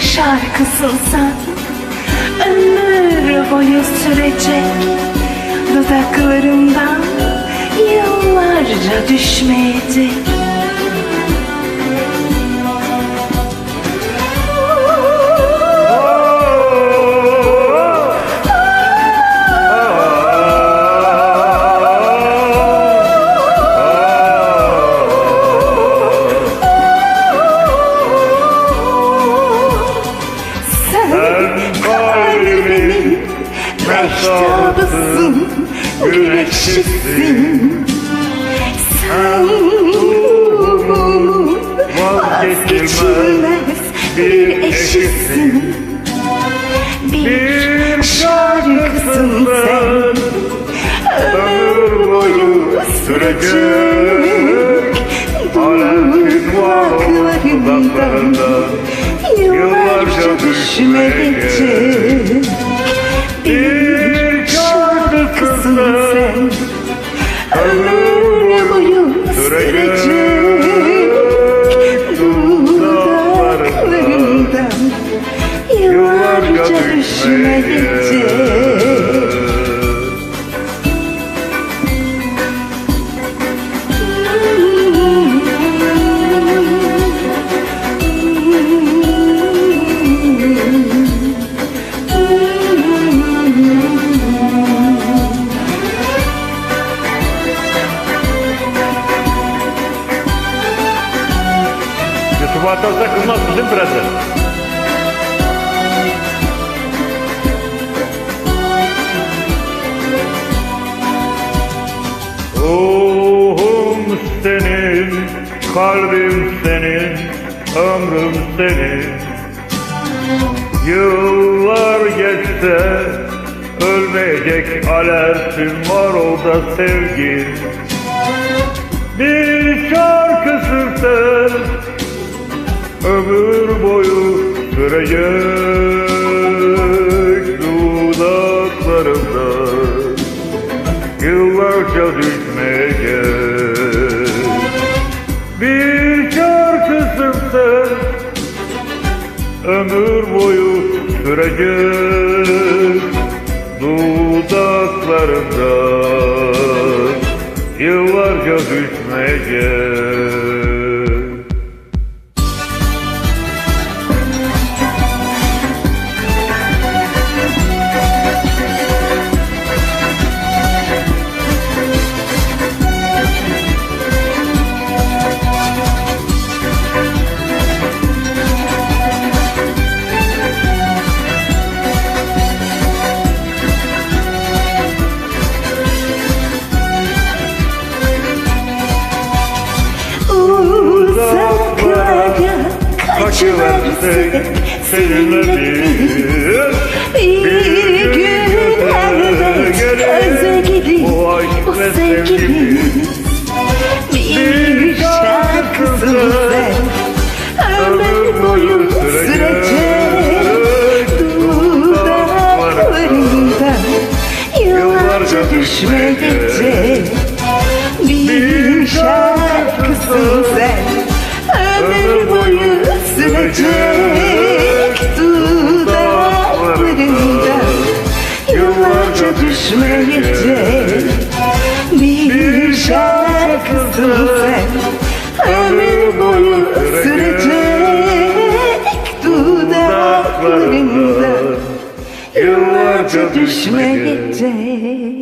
şarkısın sen. Ömür boyu sürecek Dudaklarımdan yıllarca düşmeyecek mehtabısın Güneşisin Sen ruhumun vazgeçilmez bir eşisin Bir şarkısın sen Ömür boyu sürecek. Dudaklarından Yıllarca düşmeyecek atarsa kızmaz bizim prenses. Ruhum senin, kalbim senin, ömrüm senin. Yıllar geçse ölmeyecek alertin var orada sevgin. Bir şarkısın sürecek dudaklarımda. Yıllarca düşmeyecek bir şarkısın sen ömür boyu sürecek dudaklarımda. Yıllarca düşmeyecek kaçıversek seninle bir Bir gün elbet aşk bu ve sevgimiz Bir şarkısın sen ömür boyu sürecek Dudaklarından yıllarca düşmeyecek bir şarkısın sen şarkısın sen Ömür boyu sürecek Dudaklarından Yıllarca düşmeyecek